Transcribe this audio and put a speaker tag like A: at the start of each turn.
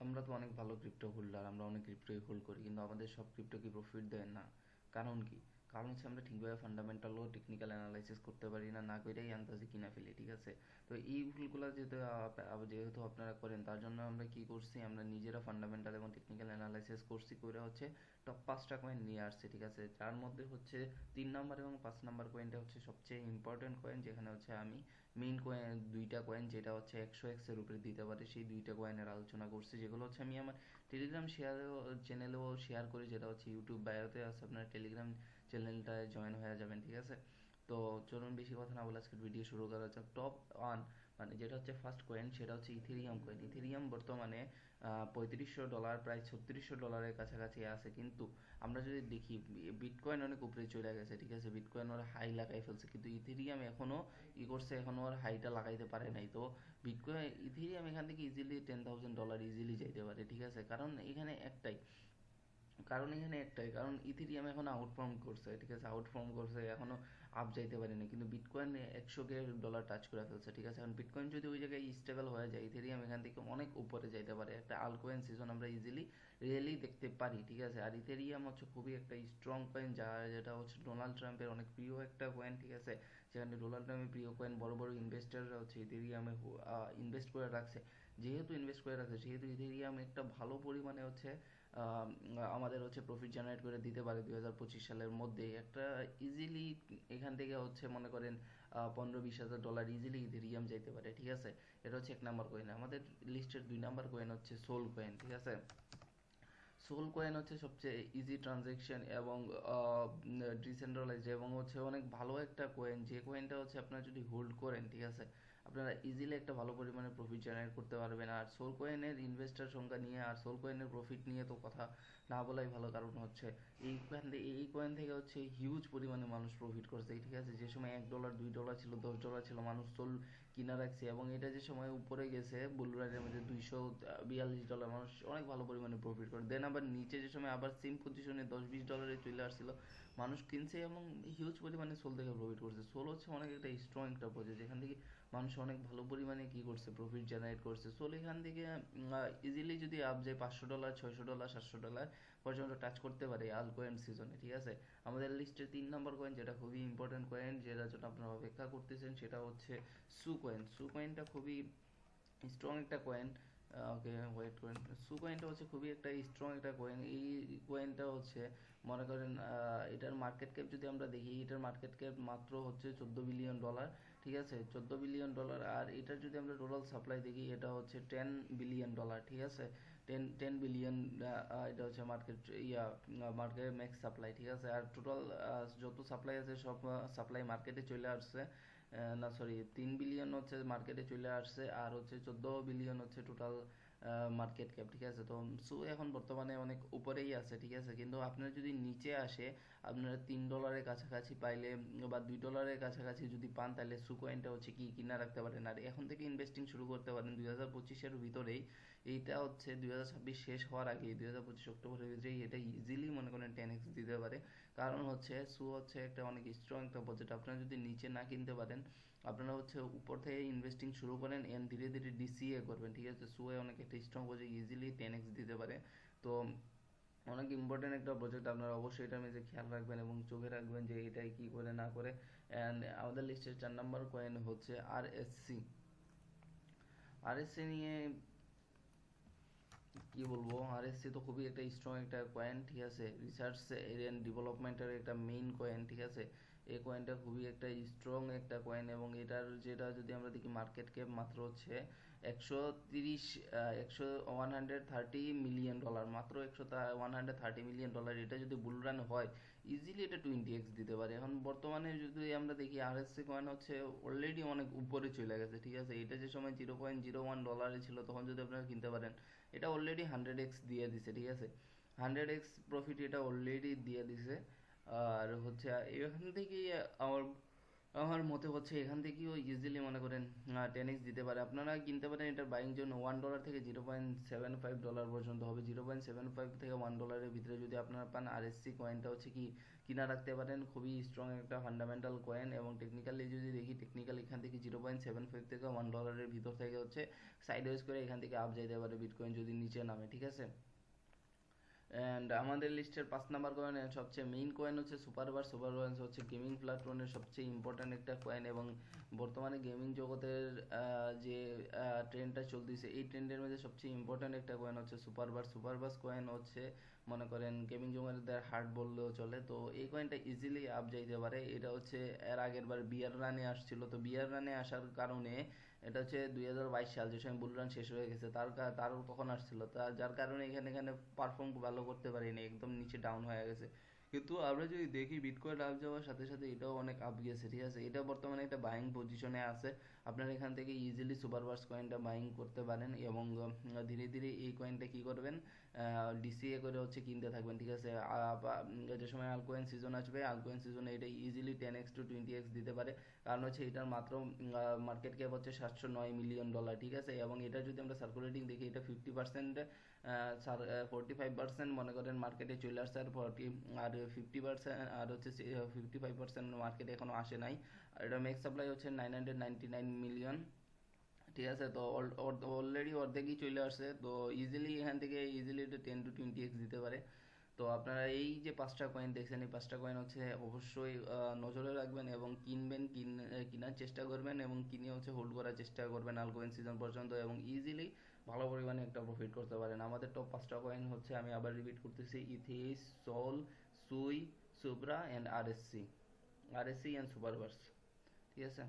A: আমরা তো অনেক ভালো ক্রিপ্টো হোল্ডার আমরা অনেক ক্রিপ্টোই হোল্ড করি, কিন্তু আমাদের সব ক্রিপ্টো কি প্রফিট দেয় না? কারণ কি? কারণ হচ্ছে আমরা ঠিকভাবে ফান্ডামেন্টাল ও টেকনিক্যাল অ্যানালাইসিস করতে পারি না না করেই আন্দাজে কিনা ফেলি, ঠিক আছে? তো এই ভুলগুলো যেহেতু যেহেতু আপনারা করেন, তার জন্য আমরা কি করছি, আমরা নিজেরা ফান্ডামেন্টাল এবং টেকনিক্যাল অ্যানালাইসিস করছি করে হচ্ছে টপ পাঁচটা কয়েন নিয়ে আসছে, ঠিক আছে? যার মধ্যে হচ্ছে তিন নাম্বার এবং পাঁচ নাম্বার কয়েনটা হচ্ছে সবচেয়ে ইম্পর্টেন্ট কয়েন যেখানে হচ্ছে আমি মেইন কয়েন দুইটা কয়েন যেটা হচ্ছে একশো এক্সের উপরে দিতে পারে, সেই দুইটা কয়েনের আলোচনা করছি, যেগুলো হচ্ছে আমি আমার টেলিগ্রাম শেয়ারেও চ্যানেলেও শেয়ার করি, যেটা হচ্ছে ইউটিউব বায়োতে আছে, আপনার টেলিগ্রাম চ্যানেলটায় জয়েন হয়ে যাবেন, ঠিক আছে? তো চলুন বেশি কথা না বলে আজকের ভিডিও শুরু করা যাক। টপ ওয়ান মানে যেটা হচ্ছে ফার্স্ট কয়েন সেটা হচ্ছে ইথেরিয়াম কয়েন ইথেরিয়াম বর্তমানে পঁয়ত্রিশশো ডলার প্রায় ছত্রিশশো ডলারের কাছাকাছি আছে। কিন্তু আমরা যদি দেখি বিটকয়েন অনেক উপরে চলে গেছে, ঠিক আছে? বিটকয়েন ওর হাই লাগাই ফেলছে, কিন্তু ইথেরিয়াম এখনও ই করছে, এখনও ওর হাইটা লাগাইতে পারে নাই। তো বিটকয়েন ইথেরিয়াম এখান থেকে easily ten thousand dollar easily যাইতে পারে, ঠিক আছে? কারণ এখানে একটাই কারণ এখানে একটাই, কারণ ইথেরিয়াম এখন আউটফর্ম করছে, ঠিক আছে? আউটফর্ম করছে, এখনও আপ যাইতে পারেনি, কিন্তু বিটকয়েন একশো কে ডলার টাচ করে ফেলছে, ঠিক আছে? এখন বিটকয়েন যদি ওই জায়গায় স্টেবল হয়ে যায় ইথেরিয়াম এখান থেকে অনেক উপরে যাইতে পারে। একটা আলকয়েন সিজন আমরা ইজিলি রিয়েলি দেখতে পারি, ঠিক আছে? আর ইথেরিয়াম হচ্ছে খুবই একটা স্ট্রং কয়েন যা, যেটা হচ্ছে ডোনাল্ড ট্রাম্পের অনেক প্রিয় একটা কয়েন ঠিক আছে? যেখানে ডোনাল্ড ট্রাম্পের প্রিয় কয়েন বড় বড় ইনভেস্টাররা হচ্ছে ইথেরিয়ামে ইনভেস্ট করে রাখছে। যেহেতু ইনভেস্ট করে রাখছে, সেহেতু ইথেরিয়াম একটা ভালো পরিমাণে হচ্ছে আমাদের হচ্ছে প্রফিট জেনারেট করে দিতে পারে দুই হাজার পঁচিশ সালের মধ্যে একটা ইজিলি এখান থেকে হচ্ছে মনে করেন পনেরো বিশ হাজার ডলার ইজিলি ইথেরিয়াম যাইতে পারে, ঠিক আছে? এটা হচ্ছে এক নাম্বার কয়েন আমাদের লিস্টের দুই নাম্বার কয়েন হচ্ছে সোল কয়েন ঠিক আছে? সোল কয়েন হচ্ছে সবচেয়ে ইজি ট্রানজেকশন এবং ডিসেন্ট্রালাইজড এবং হচ্ছে অনেক ভালো একটা কয়েন যে কয়েনটা হচ্ছে আপনারা যদি হোল্ড করেন, ঠিক আছে? আপনারা ইজিলি একটা ভালো পরিমাণে প্রফিট জেনারেট করতে পারবেন। আর সোল কয়েনের ইনভেস্টার সংখ্যা নিয়ে আর সোল কয়েনের প্রফিট নিয়ে তো কথা না বলাই ভালো কারণ হচ্ছে, এই কয়েন এই কয়েন থেকে হচ্ছে হিউজ পরিমাণে মানুষ প্রফিট করছে, ঠিক আছে? যে সময় এক ডলার দুই ডলার ছিল, দশ ডলার ছিল, মানুষ সোল কিনা রাখছে, এবং এটা যে সময় উপরে গেছে বুলরাইডের মধ্যে দুইশো বিয়াল্লিশ ডলার মানুষ অনেক ভালো পরিমাণে প্রফিট করে। দেন আবার নিচে যে সময় আবার সেম পজিশনে দশ, বিশ ডলারে চলে আসছিল, মানুষ কিনছে এবং হিউজ পরিমাণে সোল থেকে প্রফিট করছে। সোল হচ্ছে অনেক একটা স্ট্রং একটা প্রজেক্ট যেখান থেকে মানুষ অনেক ভালো পরিমাণে কি করছে প্রফিট জেনারেট করছে। সোল এখান থেকে ইজিলি যদি আপ যায় পাঁচশো ডলার ছয়শো ডলার সাতশো ডলার পর্যন্ত টাচ করতে পারে আল কয়েন সিজনে ঠিক আছে? আমাদের লিস্টে তিন নম্বর কয়েন যেটা খুবই ইম্পর্টেন্ট কয়েন যেটার জন্য আপনারা অপেক্ষা করতেছেন, সেটা হচ্ছে সু কয়েন সু কয়েনটা খুবই স্ট্রং একটা কয়েন ওকে ওয়েট করেন সু কয়েনটা হচ্ছে খুবই একটা স্ট্রং একটা কয়েন এই কয়েনটা হচ্ছে, মনে করেন এটার মার্কেট ক্যাপ যদি আমরা দেখি, এটার মার্কেট ক্যাপ মাত্র হচ্ছে চোদ্দ বিলিয়ন ডলার ঠিক আছে? চোদ্দ বিলিয়ন ডলার আর এটা যদি আমরা টোটাল সাপ্লাই দেখি, এটা হচ্ছে টেন বিলিয়ন ডলার ঠিক আছে? টেন টেন বিলিয়ন এটা হচ্ছে market yeah market max supply ঠিক আছে? আর টোটাল যত সাপ্লাই আছে, সব সাপ্লাই মার্কেটে চলে আসছে। না সরি তিন বিলিয়ন হচ্ছে মার্কেটে চলে আসছে, আর হচ্ছে চোদ্দ বিলিয়ন হচ্ছে টোটাল মার্কেট ক্যাপ ঠিক আছে? তো সু এখন বর্তমানে অনেক উপরেই আছে, ঠিক আছে? কিন্তু আপনার যদি নিচে আসে, আপনারা তিন ডলারের কাছাকাছি পাইলে, বা দুই ডলারের কাছাকাছি যদি পান, তাহলে সু কয়েনটা হচ্ছে কি কিনা রাখতে পারেন। আর এখন থেকে ইনভেস্টিং শুরু করতে পারেন, দুই হাজার পঁচিশের ভিতরেই। এইটা হচ্ছে দুই হাজার ছাব্বিশ শেষ হওয়ার আগে দুই হাজার পঁচিশ অক্টোবরের ভিতরেই এটা ইজিলি মনে করেন টেন এক্স দিতে পারে। কারণ হচ্ছে সু হচ্ছে একটা অনেক স্ট্রং একটা বাজেট আপনারা যদি নিচে না কিনতে পারেন আপনারা হচ্ছে উপর থেকে ইনভেস্টিং শুরু করেন এন্ড ধীরে ধীরে ডিসিএ করবেন, ঠিক আছে? সুয়ে অনেক একটা strong project easily ten x দিতে পারে। তো, অনেক ইম্পর্টেন্ট একটা প্রজেক্ট আপনারা অবশ্যই এটা মেঝে খেয়াল রাখবেন এবং চোখে রাখবেন যে এটাই কি করে, না করে। অ্যান্ড আমাদের লিস্টের চার নাম্বার কয়েন হচ্ছে আর এস সি আর নিয়ে কি বলব? আরএসসি তো খুবই একটা স্ট্রং একটা কয়েন ঠিক আছে? রিসার্চ এন্ড ডেভেলপমেন্টের একটা মেইন কয়েন ঠিক আছে? এই কয়েনটা খুবই একটা স্ট্রং একটা কয়েন এবং এটার যেটা যদি আমরা দেখি মার্কেট ক্যাপ মাত্র হচ্ছে একশো তিরিশ একশো one hundred thirty million dollar মাত্র একশো one hundred thirty million dollar এটা যদি বুল রান হয় ইজিলি এটা টোয়েন্টি এক্স দিতে পারে। এখন বর্তমানে যদি আমরা দেখি আরএসসি কয়েন হচ্ছে অলরেডি অনেক উপরে চলে গেছে, ঠিক আছে? এটা যে সময় জিরো পয়েন্ট জিরো ওয়ান ডলারে ছিল, তখন যদি আপনারা কিনতে পারেন, এটা অলরেডি হান্ড্রেড এক্স দিয়ে দিছে, ঠিক আছে? হান্ড্রেড এক্স প্রফিট এটা অলরেডি দিয়ে দিছে। আর হচ্ছে, এখান থেকেই আমার আমার মতে হচ্ছে এখান থেকেও ইজিলি মনে করেন টেন দিতে পারে। আপনারা কিনতে পারেন এটার বাইং জন্য ওয়ান ডলার থেকে zero point seven five dollar পর্যন্ত হবে। জিরো পয়েন্ট সেভেন ফাইভ থেকে ওয়ান ডলারের ভিতরে যদি আপনারা পান আর এস সি কয়েনটা হচ্ছে কি, কিনা রাখতে পারেন। খুবই স্ট্রং একটা ফান্ডামেন্টাল কয়েন এবং টেকনিক্যালি যদি দেখি টেকনিক্যাল এখান থেকে জিরো পয়েন্ট সেভেন ফাইভ থেকে ওয়ান ডলারের ভিতর থেকে হচ্ছে সাইড ওয়াইজ করে এখান থেকে আপ যাইতে পারে বিটকয়েন যদি নিচে নামে, ঠিক আছে? অ্যান্ড আমাদের লিস্টের পাঁচ নাম্বার কয়েন সবচেয়ে মেইন কয়েন হচ্ছে সুপারবার সুপারবার হচ্ছে গেমিং প্ল্যাটফর্মের সবচেয়ে ইম্পর্ট্যান্ট একটা কয়েন এবং বর্তমানে গেমিং জগতের যে ট্রেন্ডটা চলতেছে, এই ট্রেন্ডের মধ্যে সবচেয়ে ইম্পর্ট্যান্ট একটা কয়েন হচ্ছে সুপারবার সুপারবাস কয়েন হচ্ছে, মনে করেন গেমিং জগতের হার্ট বললেও চলে, তো এই কয়েনটা ইজিলি আপ যাইতে পারে। এটা হচ্ছে, এর আগের বার বিয়ার রানে আসছিল। তো বিয়ার রানে আসার কারণে এটা হচ্ছে দুই হাজার বাইশ সাল যে সময় বুল রান শেষ হয়ে গেছে, তার তারও তখন আসছিল। তা যার কারণে এখানে এখানে পারফর্ম ভালো করতে পারিনি একদম নিচে ডাউন হয়ে গেছে। কিন্তু আমরা যদি দেখি বিটকয়েন আপ যাওয়ার সাথে সাথে এটাও অনেক আপ গেছে, ঠিক আছে? এটা বর্তমানে একটা বাইং পজিশনে আছে। আপনারা এখান থেকে ইজিলি সুপারভার্স কয়েনটা বাইং করতে পারেন এবং ধীরে ধীরে এই কয়েনটা কি করবেন? ডিসিএ করে হচ্ছে কিনতে থাকবেন, ঠিক আছে? যে সময় আলকোয়েন সিজন আসবে আলকোয়েন সিজনে এটা easily ten x two twenty x দিতে পারে। কারণ হচ্ছে এটার মাত্র মার্কেট ক্যাপ হচ্ছে সাতশো নয় মিলিয়ন ডলার ঠিক আছে? এবং এটা যদি আমরা সার্কুলেটিং দেখি, এটা fifty percent forty five percent মনে করেন মার্কেটে চলে আসছে, আর ফর্টি আর ফিফটি পার্সেন্ট আর হচ্ছে ফিফটি ফাইভ পার্সেন্ট মার্কেটে এখনও আসে নাই। আর এটা মেক সাপ্লাই হচ্ছে nine hundred ninety nine million ঠিক আছে, তো অলরেডি অর্ধেকই চলে আসছে। তো ইজিলি এখান থেকে easily ten two twenty x দিতে পারে। তো আপনারা এই যে পাঁচটা কয়েন দেখছেন, এই পাঁচটা কয়েন হচ্ছে অবশ্যই নজরে রাখবেন এবং কিনবেন, কিন কেনার চেষ্টা করবেন এবং কিনে হচ্ছে হোল্ড করার চেষ্টা করবেন আলকোয়েন সিজন পর্যন্ত এবং ইজিলি ভালো পরিমাণে একটা প্রফিট করতে পারেন। আমাদের টপ পাঁচটা কয়েন হচ্ছে, আমি আবার রিপিট করতেছি ইথিস সোল সুই সুব্রা অ্যান্ড আরএসসি আরএসসি অ্যান্ড সুপারভার্স ঠিক আছে